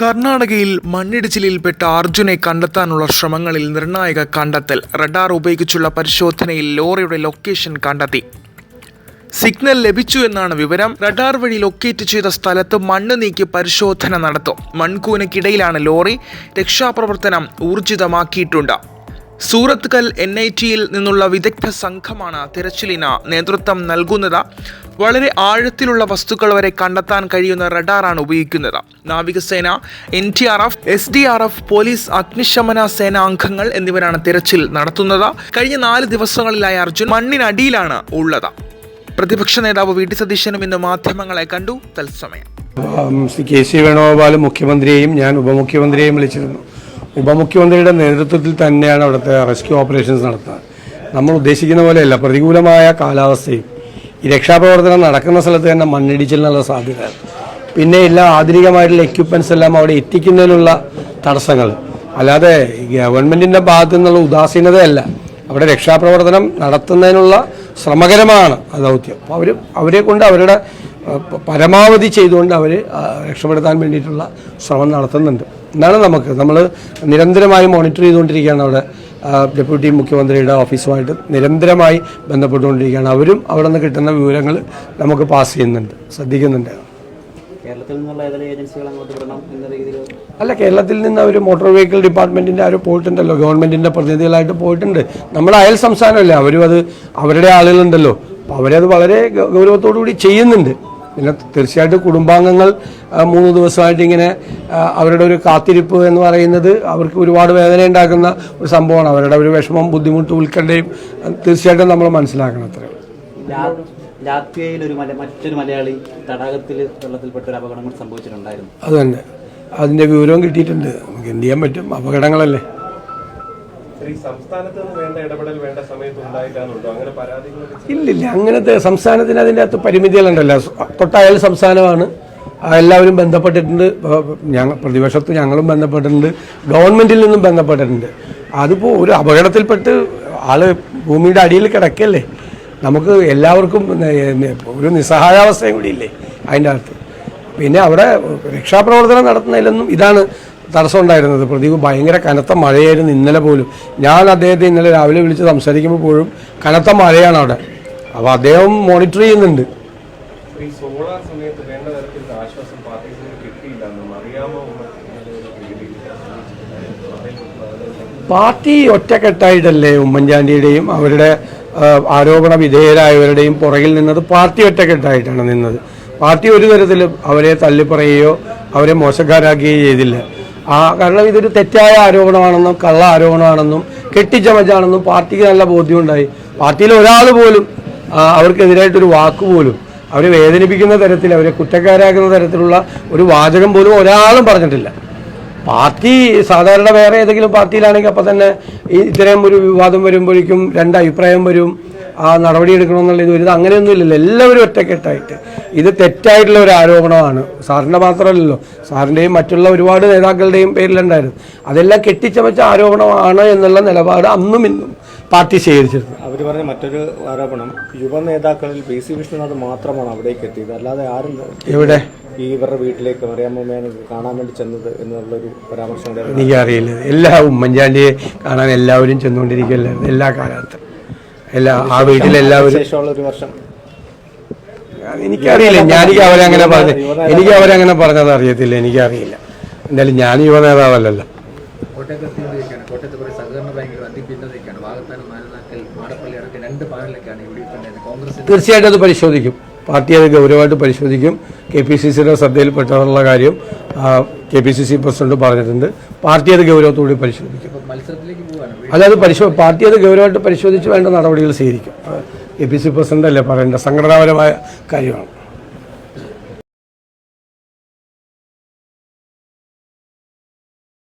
കർണാടകയിൽ മണ്ണിടിച്ചിലിൽപ്പെട്ട അർജുനെ കണ്ടെത്താനുള്ള ശ്രമങ്ങളിൽ നിർണായക കണ്ടെത്തൽ. റഡാർ ഉപയോഗിച്ചുള്ള പരിശോധനയിൽ ലോറിയുടെ ലൊക്കേഷൻ കണ്ടെത്തി. സിഗ്നൽ ലഭിച്ചു എന്നാണ് വിവരം. റഡാർ വഴി ലൊക്കേറ്റ് ചെയ്ത സ്ഥലത്ത് മണ്ണ് നീക്കി പരിശോധന നടത്തും. മൺകൂനക്കിടയിലാണ് ലോറി രക്ഷാപ്രവർത്തനം ഊർജിതമാക്കിയിട്ടുണ്ട്. സൂറത്ത് കൽ എൻ ഐ ടിയിൽ നിന്നുള്ള വിദഗ്ധ സംഘമാണ് തിരച്ചിലിന് നേതൃത്വം നൽകുന്നത്. വളരെ ആഴത്തിലുള്ള വസ്തുക്കൾ വരെ കണ്ടെത്താൻ കഴിയുന്ന റഡാറാണ് ഉപയോഗിക്കുന്നത്. നാവികസേന N T R F S D R F police അഗ്നിശമന സേന അംഗങ്ങൾ എന്നിവരാണ് തിരച്ചിൽ നടത്തുന്നത്. കഴിഞ്ഞ നാല് ദിവസങ്ങളിലായി അർജുൻ മണ്ണിനടിയിലാണ് ഉള്ളത്. പ്രതിപക്ഷ നേതാവ് വി ടി സതീശനും ഇന്ന് മാധ്യമങ്ങളെ കണ്ടു. തത്സമയം. കെ സി വേണുഗോപാൽ മുഖ്യമന്ത്രിയെയും ഞാൻ ഉപമുഖ്യമന്ത്രിയെയും വിളിച്ചിരുന്നു. ഉപമുഖ്യമന്ത്രിയുടെ നേതൃത്വത്തിൽ തന്നെയാണ് അവിടുത്തെ റെസ്ക്യൂ ഓപ്പറേഷൻസ് നടത്തുന്നത്. നമ്മൾ ഉദ്ദേശിക്കുന്ന പോലെയല്ല പ്രതികൂലമായ കാലാവസ്ഥയും ഈ രക്ഷാപ്രവർത്തനം നടക്കുന്ന സ്ഥലത്ത് തന്നെ മണ്ണിടിച്ചിലിനുള്ള സാധ്യത. പിന്നെ എല്ലാ ആധുനികമായിട്ടുള്ള എക്യുപ്മെൻസ് എല്ലാം അവിടെ എത്തിക്കുന്നതിനുള്ള തടസ്സങ്ങൾ. അല്ലാതെ ഗവൺമെന്റിന്റെ ഭാഗത്തു നിന്നുള്ള ഉദാസീനതയല്ല. അവിടെ രക്ഷാപ്രവർത്തനം നടത്തുന്നതിനുള്ള ശ്രമകരമാണ് ആ ദൗത്യം. അപ്പോൾ അവർ അവരെ കൊണ്ട് അവരുടെ പരമാവധി ചെയ്തുകൊണ്ട് അവർ രക്ഷപ്പെടുത്താൻ വേണ്ടിയിട്ടുള്ള ശ്രമം നടത്തുന്നുണ്ട്. എന്നാണ് നമുക്ക് നമ്മൾ നിരന്തരമായി മോണിറ്റർ ചെയ്തുകൊണ്ടിരിക്കുകയാണ് അവിടെ ഡെപ്യൂട്ടി മുഖ്യമന്ത്രിയുടെ ഓഫീസുമായിട്ട് നിരന്തരമായി ബന്ധപ്പെട്ടുകൊണ്ടിരിക്കുകയാണ്. അവരും അവിടെ നിന്ന് കിട്ടുന്ന വിവരങ്ങൾ നമുക്ക് പാസ് ചെയ്യുന്നുണ്ട് ശ്രദ്ധിക്കുന്നുണ്ട്. കേരളത്തിൽ നിന്നുള്ള ഏതെങ്കിലും ഏജൻസികൾ അങ്ങോട്ട് വിടണം എന്ന രീതിയിൽ അല്ല കേരളത്തിൽ നിന്ന് അവർ മോട്ടോർ വെഹിക്കിൾ ഡിപ്പാർട്ട്മെന്റിന്റെ ആരും പോയിട്ടുണ്ടല്ലോ ഗവൺമെന്റിന്റെ പ്രതിനിധികളായിട്ട് പോയിട്ടുണ്ട്. നമ്മൾ അയൽ സംസ്ഥാനമല്ലേ അവരും അത് അവരുടെ ആളുകളുണ്ടല്ലോ. അപ്പോൾ അവരത് വളരെ ഗൗരവത്തോടു കൂടി ചെയ്യുന്നുണ്ട്. പിന്നെ തീർച്ചയായിട്ടും കുടുംബാംഗങ്ങൾ മൂന്ന് ദിവസമായിട്ട് ഇങ്ങനെ അവരുടെ ഒരു കാത്തിരിപ്പ് എന്ന് പറയുന്നത് അവർക്ക് ഒരുപാട് വേദന ഉണ്ടാക്കുന്ന ഒരു സംഭവമാണ്. അവരുടെ ഒരു വിഷമം ബുദ്ധിമുട്ട് ഉൾക്കണ്ടയും തീർച്ചയായിട്ടും നമ്മൾ മനസ്സിലാക്കണം അത്രയും ലാത്വിയയിൽ ഒരു മറ്റൊരു മലയാളി തടാകത്തിൽ വെള്ളത്തിൽപ്പെട്ട ഒരു അപകടം കൂടി സംഭവിച്ചിട്ടുണ്ടായിരുന്നു. അത് തന്നെ. അതിന്റെ വിവരവും കിട്ടിയിട്ടുണ്ട്. നമുക്ക് എന്ത് ചെയ്യാൻ പറ്റും? അപകടങ്ങളല്ലേ? ഇല്ലില്ല അങ്ങനത്തെ സംസ്ഥാനത്തിന് അതിന്റെ അകത്ത് പരിമിതികളുണ്ടല്ലോ. തൊട്ടയൽ സംസ്ഥാനമാണ്. എല്ലാവരും ബന്ധപ്പെട്ടിട്ടുണ്ട്. ഞങ്ങൾ പ്രതിപക്ഷത്ത് ഞങ്ങളും ബന്ധപ്പെട്ടിട്ടുണ്ട്. ഗവൺമെന്റിൽ നിന്നും ബന്ധപ്പെട്ടിട്ടുണ്ട്. അതിപ്പോൾ ഒരു അപകടത്തിൽപ്പെട്ട് ആൾ ഭൂമിയുടെ അടിയിൽ കിടക്കല്ലേ? നമുക്ക് എല്ലാവർക്കും ഒരു നിസ്സഹായാവസ്ഥയും കൂടി ഇല്ലേ? അതിന്റെ അകത്ത്. പിന്നെ അവിടെ രക്ഷാപ്രവർത്തനം നടത്തുന്നതിലൊന്നും ഇതാണ് തടസ്സം ഉണ്ടായിരുന്നത് പ്രദീപ് ഭയങ്കര കനത്ത മഴയായിരുന്നു ഇന്നലെ പോലും. ഞാൻ അദ്ദേഹത്തെ ഇന്നലെ രാവിലെ വിളിച്ച് സംസാരിക്കുമ്പോൾ പോലും കനത്ത മഴയാണ് അവിടെ. അപ്പോൾ അദ്ദേഹം മോണിറ്റർ ചെയ്യുന്നുണ്ട്. ഈ സോളാർ സമയത്ത് വേണ്ട തരത്തിലുള്ള ആശ്വാസം പാർട്ടിയിൽ നിന്ന് കിട്ടിയില്ലെന്നും അറിയാമോ? പാർട്ടി ഒറ്റക്കെട്ടായിട്ടല്ലേ ഉമ്മൻചാണ്ടിയുടെയും അവരുടെ ആരോപണ വിധേയരായവരുടെയും പുറകിൽ നിന്നത് പാർട്ടി ഒറ്റക്കെട്ടായിട്ടാണ് നിന്നത്. പാർട്ടി ഒരു തരത്തിലും അവരെ തള്ളിപ്പറയുകയോ അവരെ മോശക്കാരാക്കുകയോ ചെയ്തില്ല. ആ കാരണം ഇതൊരു തെറ്റായ ആരോപണമാണെന്നും കള്ള ആരോപണമാണെന്നും കെട്ടിച്ചമച്ചാണെന്നും പാർട്ടിക്ക് നല്ല ബോധ്യമുണ്ടായി. പാർട്ടിയിൽ ഒരാൾ പോലും അവർക്കെതിരായിട്ടൊരു വാക്ക് പോലും അവരെ വേദനിപ്പിക്കുന്ന തരത്തിൽ അവരെ കുറ്റക്കാരാക്കുന്ന തരത്തിലുള്ള ഒരു വാചകം പോലും ഒരാളും പറഞ്ഞിട്ടില്ല. പാർട്ടി സാധാരണ വേറെ ഏതെങ്കിലും പാർട്ടിയിലാണെങ്കിൽ അപ്പം തന്നെ ഇത്തരം ഒരു വിവാദം വരുമ്പോഴേക്കും രണ്ട് അഭിപ്രായം വരും. ആ നടപടി എടുക്കണമെന്നുള്ള ഇത് അങ്ങനെയൊന്നും ഇല്ലല്ലോ എല്ലാവരും ഒറ്റക്കെട്ടായിട്ട്. ഇത് തെറ്റായിട്ടുള്ള ഒരു ആരോപണമാണ്. സാറിന്റെ മാത്രമല്ലല്ലോ. സാറിന്റെയും മറ്റുള്ള ഒരുപാട് നേതാക്കളുടെയും പേരിലുണ്ടായിരുന്നു. അതെല്ലാം കെട്ടിച്ചമച്ച ആരോപണമാണ് എന്നുള്ള നിലപാട് അന്നും ഇന്നും പാർട്ടി സ്വീകരിച്ചിരുന്നു അവർ പറഞ്ഞ മറ്റൊരു ആരോപണം യുവ നേതാക്കളിൽ പി സി വിഷ്ണുനാഥ് മാത്രമാണ് അവിടേക്ക് എത്തിയത്. അല്ലാതെ ആരും എവിടെ? ഈ ഇവരുടെ വീട്ടിലേക്ക് മറിയാമ്മേനെ കാണാൻ വേണ്ടി ചെന്നത് എന്നുള്ളൊരു പരാമർശം എനിക്കറിയില്ല. എല്ലാ ഉമ്മൻചാണ്ടിയെ കാണാൻ എല്ലാവരും ചെന്നുകൊണ്ടിരിക്കുകയല്ലായിരുന്നു. എല്ലാ കാലത്തും. എല്ലാ ആ വീട്ടിലെല്ലാവരും ശേഷമുള്ള ഒരു വർഷം. എനിക്കറിയില്ല ഞാനിക്ക് അവരങ്ങനെ പറഞ്ഞ എനിക്ക് അവരങ്ങനെ പറഞ്ഞത് അറിയത്തില്ല എനിക്കറിയില്ല. എന്തായാലും ഞാൻ യുവ നേതാവല്ലല്ലോ കോട്ടയത്ത് എത്തിക്കൊണ്ടിരിക്കുകയാണ് കോട്ടയത്ത് കുറേ സഹകരണ ബാങ്കുകൾ അതിഭിന്നതയൊക്കെയാണ് വാഗത്താനം നാലുനാക്കൽ മാടപ്പള്ളി അടക്കം രണ്ട് പാനലൊക്കെയാണ് ഇവിടെ കോൺഗ്രസ് തീർച്ചയായിട്ടും അത് പരിശോധിക്കും. പാർട്ടി അത് ഗൗരവമായിട്ട് പരിശോധിക്കും. കെ പി സി സിയുടെ ശ്രദ്ധയിൽപ്പെട്ടുള്ള കാര്യം K P C C president പറഞ്ഞിട്ടുണ്ട്. പാർട്ടി അത് ഗൗരവത്തോടെ പരിശോധിക്കും. അല്ലാതെ പരിശോ പാർട്ടി അത് ഗൗരവമായിട്ട് പരിശോധിച്ച് വേണ്ട നടപടികൾ സ്വീകരിക്കും. കെ പി സി പ്രസിഡന്റ് അല്ലേ പറയേണ്ട? സംഘടനാപരമായ കാര്യമാണ്.